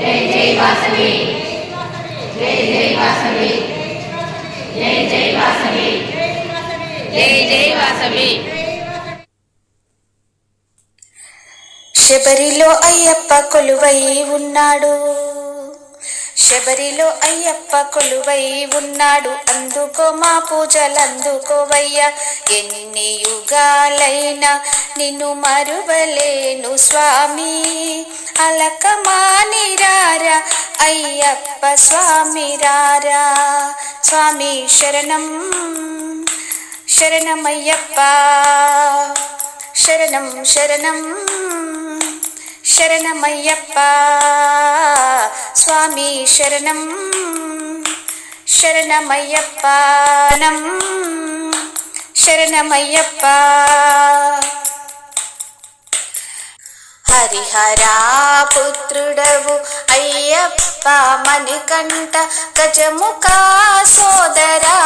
జై జై వాసవి. జై జై వాసవి. జై జై వాసవి. జై జై వాసవి. శబరిలో అయ్యప్ప కొలువై ఉన్నాడు. శబరిలో అయ్యప్ప కొలువై ఉన్నాడు. అందుకో మా పూజలందుకోవయ్యా ఎన్ని యుగాలైనా నిన్ను మరువలేను స్వామి. అలక మానిరారా అయ్యప్ప స్వామి రారా. స్వామి శరణం శరణమయ్యప్ప. శరణం శరణం. శరణమయ్యప్ప స్వామి శరణం శరణమయ్యప్ప శరణం శరణమయ్యప్ప హరిహరా పుత్రుడవు అయ్యప్ప మణికంఠ గజముఖ సోదరా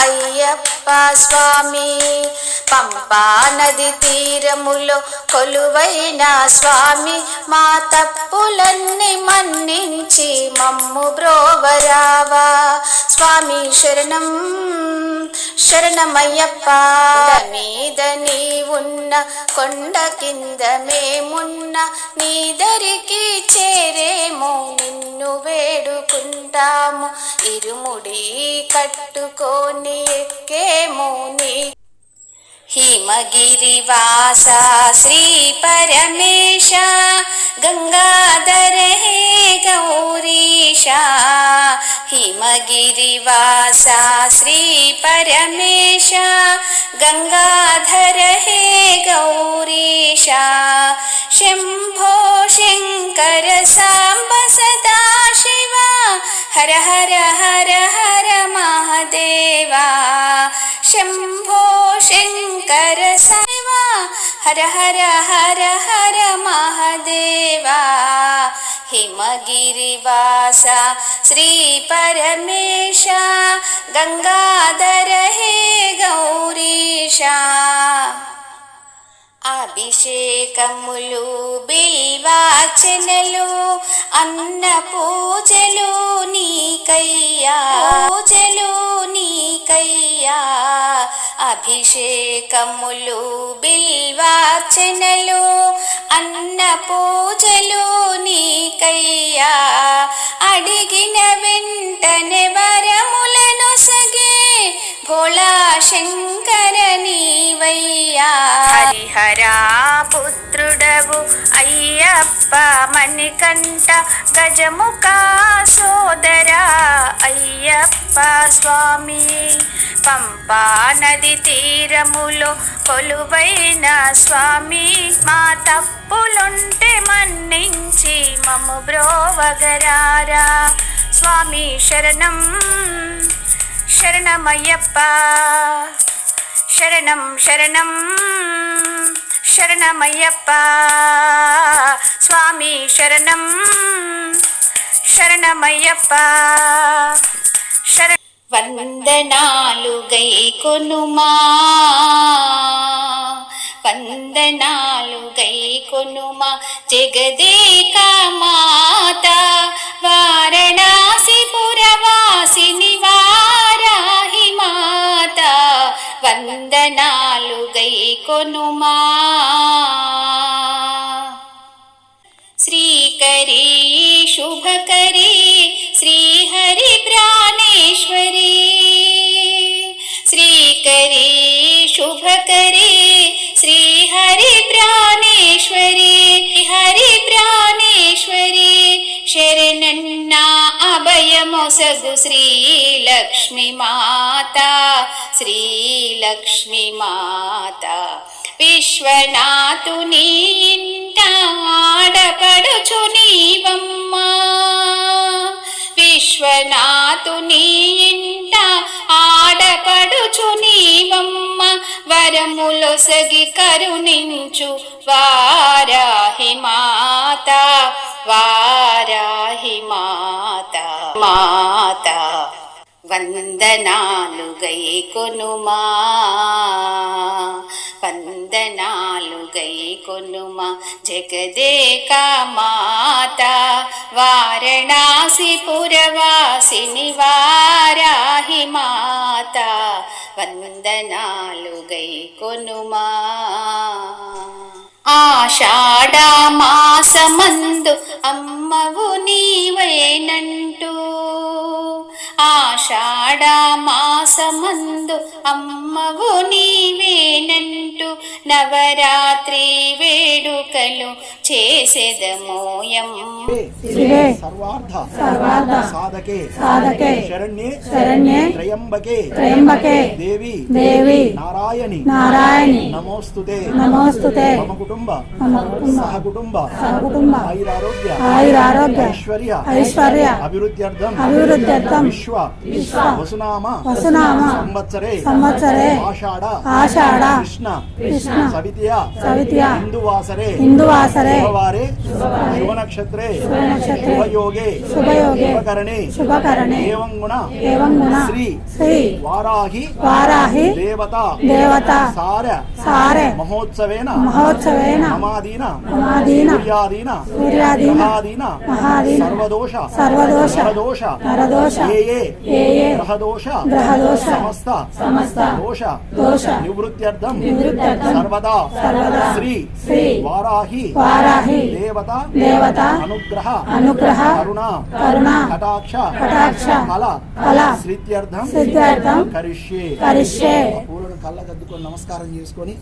అయ్యప్ప స్వామి. పంపా నది తీరములో కొలువైన స్వామి. మా తప్పులన్నీ మన్నించి మమ్ము బ్రోవరావా. స్వామి శరణం శరణమయ్యప్ప. మీద నీ ఉన్న కొండ కింద మేమున్న నీ దరికి చేరేమో నిన్ను వేడుకుంటాము. ఇరుముడి కట్టుకొని ఎక్కేమో నీ హిమగిరివాస. శ్రీ పరమేశ గంగాధర హే గౌరీశ. गिरिवासा श्रीपरमेश गङ्गाधर हे गौरीशा शम्भो शङ्कर साम्ब सदा शिवा हर हर हर हर महादेवा शम्भो शङ्कर शिवा हर हर हर हर महादेव హిమగిరివాస శ్రీ పరమేశ గంగాధర హే గౌరీశ అభిషేకములు బిల్వాచనలు అన్న పూజలు నీకయ్యా పూజలు నీకయ్యా అభిషేకములు బిల్వాచనలు అన్న పూజలు నీకయ్యా. అడిగిన వెంటనే వరములను సగి భోళా శంకర నీవయ్యా. హరిహరా పుత్రుడవు అయ్యప్ప మణికంఠ గజముఖ సోదరా అయ్యప్ప స్వామి. పంపా నది తీరములో కొలువైన స్వామి మా తప్పులుంటే మన్నించి మము బ్రోవగరారా. స్వామి శరణం. శరణమయ్యప్ప. శరణం శరణం శరణమయ్యప్ప. స్వామి శరణం శరణమయ్యప్ప. శర వందనాలు గై కొనుమా. వందనాలు గై కొనుమా. జగదేక మాత వారణాసి పురవాసిని వారాహి వందనాలు గై కొనుమా శ్రీకరీ శుభకరీ శ్రీహరి ప్రాణేశ్వరీ శ్రీకరీ శుభకరీ శ్రీహరి ప్రాణేశ్వరీ హరి ప్రాణేశ్వరి శరణన్న మొసగు శ్రీలక్ష్మి మాత శ్రీలక్ష్మి మాత విశ్వనాథుని ఇంట ఆడపడుచు నీవమ్మా విశ్వనాథుని ఇంట ఆడపడుచు నీవమ్మ వరములొసగి కరుణించు వారాహి మాత వారాహి మాత మాత వందనాలు గై కొనుమా. వందనాలు గై కొనుమా. జగదేక మాత వారణాసి పురవాసిని వారాహి మాత వందనాలు గై కొనుమా. ఆషాఢమాసమందు అమ్మవు నీవేనంటూ ఆషాఢ మాసమందు అమ్మవు నీవేనంటూ నవరాత్రి వేడుకలు చేసేదమోయం శివే సర్వార్థ సర్వార్థ సాధకే సాధకే శరణ్యే శరణ్యే త్రయంబకే త్రయంబకే దేవి దేవి నారాయణి నారాయణి నమోస్తుతే నమోస్తుతే మమ కుటుంబ మమ కుటుంబ సహ కుటుంబ ఆయురారోగ్య ఆయురారోగ్య ఐశ్వర్య ఐశ్వర్య అభివృద్ధ్యర్థం అభివృద్ధ్యర్థం విశ్వ విశ్వ. వసునామ. వసునామ. సంవత్సరే. సంవత్సరే. ఆషాఢ. ఆషాఢ. కృష్ణ. కృష్ణ. సవితియ. సవితియ. హిందువాసరే. హిందువాసరే. శుభవారే. శుభ నక్షత్రే శుభనక్షత్రే. శుభయోగే. శుభయోగే. శుభకరణే. శుభకరణే. ఏవం గుణ ఏవం గుణ శ్రీ. శ్రీ. వారాహి. వారాహి. దేవత. దేవత. సార. సారే. మహోత్సవేన. మహోత్సవేన. మమాదీన మహాదీన సూర్యాదీన. సూర్యాదీన. మహాదీన మహాదీన. సర్వదోష. సర్వదోష. నరదోష. నరదోష. ఏ ఏ. ఏ ఏ. గ్రహదోష. గ్రహదోష. సమస్త. సమస్త. దోష. దోష. నివృత్త్యర్థం. నివృత్త్యర్థం. సర్వదా. సర్వదా. శ్రీ. శ్రీ. వారాహి. వారాహి. దేవత. దేవత. అనుగ్రహ. అనుగ్రహ. కరుణ. కరుణ. కటాక్ష. కటాక్ష. ఫల. ఫల. శ్రీత్యర్థం. సిద్ధార్థం కరిష్యే. కరిష్యే. పూలను కళ్ళకద్దుకొని నమస్కారం చేసుకొని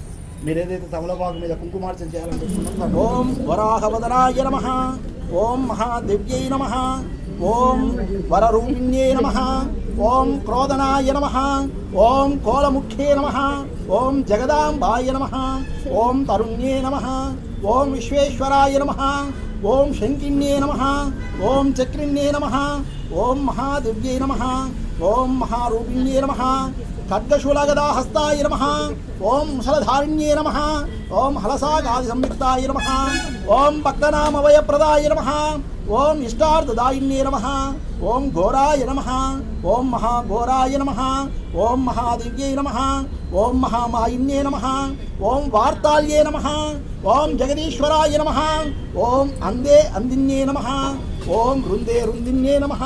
మీరు ఏదైతే తమలపాకు మీద కుంకుమార్చన చేయాలనుకుంటున్నారో ఓం వరాహవదనాయ నమ ఓం మహాదివ్యై నమ ఓం వరరూపిణ్యే నమ ఓం క్రోధనాయ నమ ఓం కోలముఖ్యే నమ ఓం జగదాంబాయ నమ ఓం తరుణ్యే నమ ఓం విశ్వేశ్వరాయ నమ ఓం శంకిణ్యే నమ ఓం చక్రిణ్యే నమ ఓం మహాదివ్యై నమ ఓం మహారూపిణ్యే నమ ఖడ్గశూలగదా హస్తాయ నమ ఓం ముసలధారిణ్యే నమ ఓం హలసాగాది సంయుక్తాయ నమ ఓం భక్తనామవయప్రదాయ నమ ఓం ఇష్టార్థదాయిణ్యే నమ ఓం ఘోరాయ నమ ఓం మహాఘోరాయ నమ ఓం మహాదివ్యై నమ ఓం మహామాయిన్యే నమ ఓం వార్తాళ్యే నమ ఓం జగదీశ్వరాయ నమ ఓం అందే అందిన్యే నమ ఓం రుందే రుందిన్యే నమ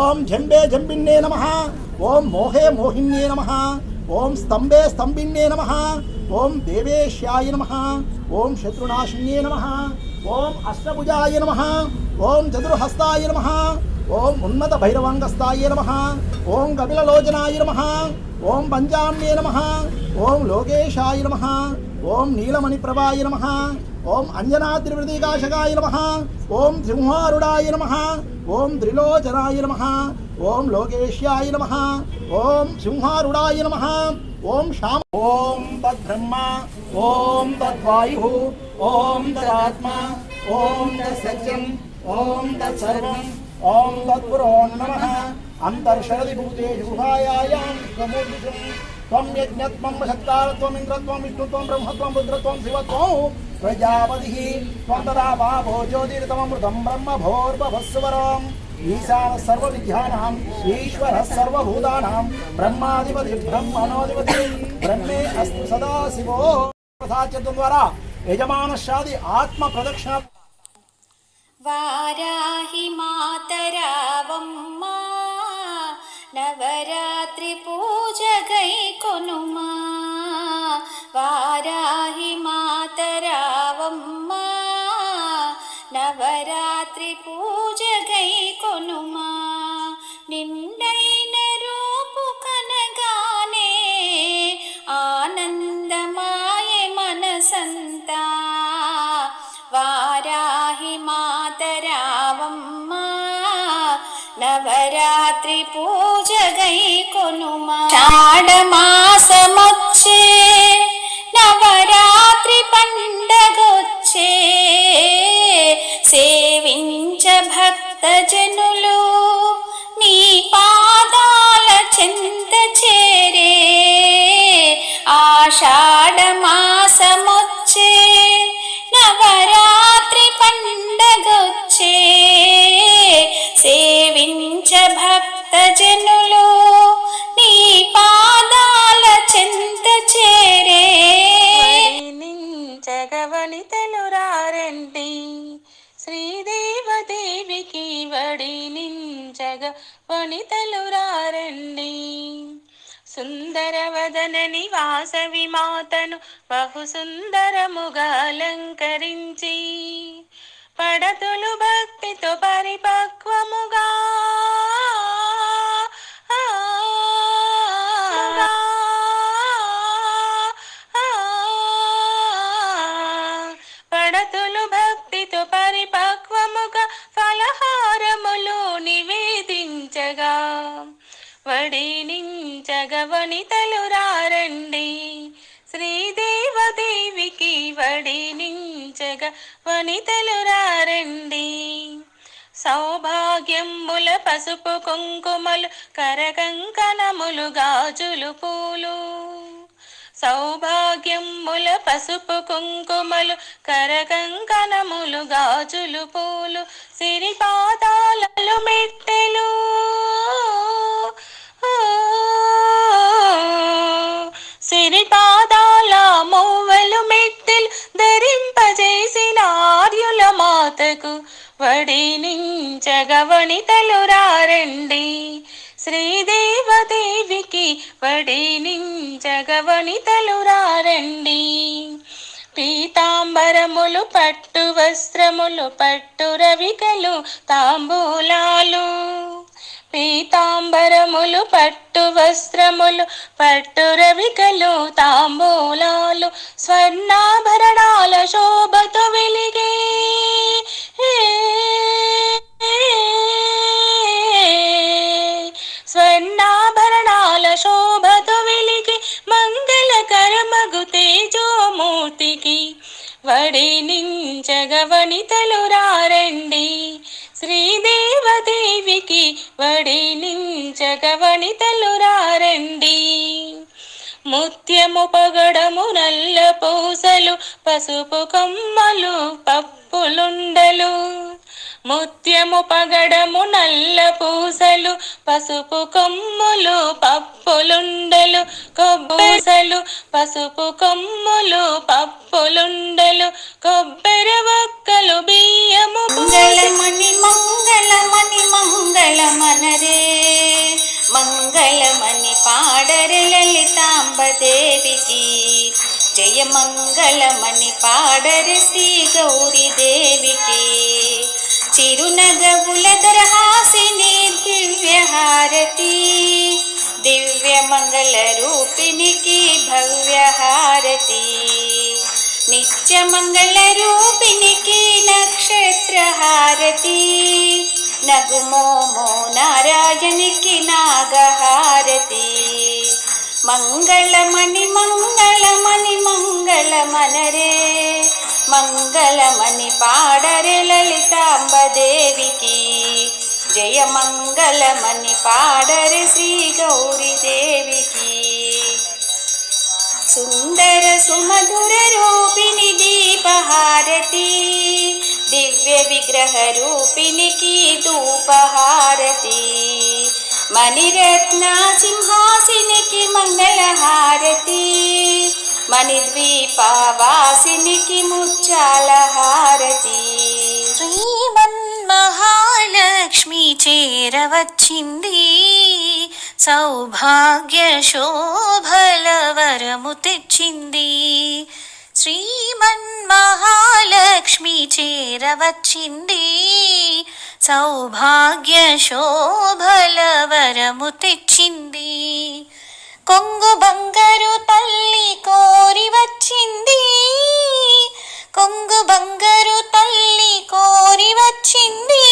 ఓం జంబే జంబిన్యే నమ ఓం మోహే మోహిన్యే నమ ఓం స్తంభే స్తంభిన్యే నమ ఓం దేవేశ్యాయ నమ ఓం శత్రునాశిన్యే నమ ఓం అష్టభుజాయ నమ ఓం చతుర్హస్తాయ నమ ఓం ఉన్నత భైరవాంగస్థాయ నమ ఓం కపిలలోచనాయ నమ ఓం పంచామ్యే నమ ఓం లోకేశాయ నమ ఓం నీలమణిప్రభాయ నమ ఓం అంజనాద్రివృతికాశకాయ నమ ఓం సింహారుడాయ నమ. ఓం త్రిలోచనాయ నమ. ఓం లోకేష్యాయ నమ. ఓం సింహారుడాయ నమ. ఓం శ్యామ ఓం తద్బ్రహ్మ. ఓం తద్వాయు. ఓం తదాత్మ. ఓం తత్సత్యం. ఓం తత్సర్వం. ఓం తత్పురో నమ. అంతర్షరది భూతే గుహాయాయాం విశ్వమూర్తిషం త్వం యజ్ఞత్వం సత్కారత్వం ఇంద్రత్వం విష్ణుత్వం బ్రహ్మత్వం రుద్రత్వం శివత్వం ప్రజాపతి త్వం తదా పాపో జ్యోతిర్తమమృతం బ్రహ్మ భోర్భవస్వరం ఈశాన సర్వ విద్యానాం ఈశ్వర సర్వభూతానాం బ్రహ్మాధిపతి బ్రహ్మణోధిపతి బ్రహ్మే అస్తు సదా శివో ప్రసాద్యం ద్వారా యజమానశాది ఆత్మ ప్రదక్షిణ వారాహి మాతరావమ్మా నవరాత్రి పూజ గై కొనుమా? వారాహి మాతరావమ్మా నవరాత్రి పూజ గై కొనుమా? కొనుమా? చాడమా? వనితలు రారండి సుందరవదన నివాసవి మాతను బహు సుందరముగా అలంకరించి పడతులు భక్తితో పరిపక్వముగా వడినించగ వనితలు రారండి. సౌభాగ్యంబుల పసుపు కుంకుమలు కరకంకణములు గాజులు పూలు. సౌభాగ్యంబుల పసుపు కుంకుమలు కరకంకణములు గాజులు పూలు. సిరిపాదాలలు మెట్టెలు. సిరి మాతకు వడినించగవనితలు రారండి. శ్రీదేవదేవికి వడినించగవనితలు రారండి. పీతాంబరములు పట్టు వస్త్రములు పట్టు రవికలు తాంబూలాలు. పీతాంబరములు పట్టు వస్త్రములు పట్టు రవికలు తాంబూలాలు స్వర్ణాభరణాల శోభతో వెలిగే. స్వర్ణాభరణాల శోభతో వెలిగి మంగళకరమగు తేజోమూర్తికి వడి వడినించగవనితలు రారండి. శ్రీదేవదేవికి వడినించగవనితలు రారండి ముత్యము పగడము నల్ల పూసలు పసుపు కొమ్మలు పప్పులుండలు. ముత్యము పగడము నల్ల పూసలు పసుపు కొమ్ములు పప్పులుండలు. కొబ్బూసలు పసుపు కొమ్ములు పప్పులుండలు. కొబ్బరి వక్కలు బియ్యము మంగళమనరే మంగళమణి పాడరే లలితాంబదేవికి జయ మంగళమణి పాడరే శ్రీ గౌరీ దేవికి చిరునగవుల దరహాసిని దివ్యహారతి దివ్య మంగళ రూపిణికి భవ్యహారతి నిత్య మంగళ రూపిణికి నక్షత్ర హారతి నగుమోమో నారాయణికి నాగహారతి. మంగళమణి మంగళమణి మంగళమనరే. మంగళమణి పాడరే లలితాంబదేవికి. జయ మంగళమణి పాడరే శ్రీ గౌరీ దేవికి సుందర సుమధుర రూపిణి దీపహారతి. దివ్య విగ్రహ రూపిణికి ధూపహారతి. మణిరత్న సింహాసినికి మంగళహారతి. మణిద్వీపవాసినికి ముచ్చాల హారతి శ్రీమన్మహాలక్ష్మి చేరవచ్చింది. సౌభాగ్య శోభల వరము తెచ్చింది. శ్రీమన్మహాలక్ష్మి చేరవచ్చింది సౌభాగ్య శోభల వరము తెచ్చింది కొంగు బంగారు తల్లి కోరి వచ్చింది కొంగు బంగారు తల్లి కోరి వచ్చింది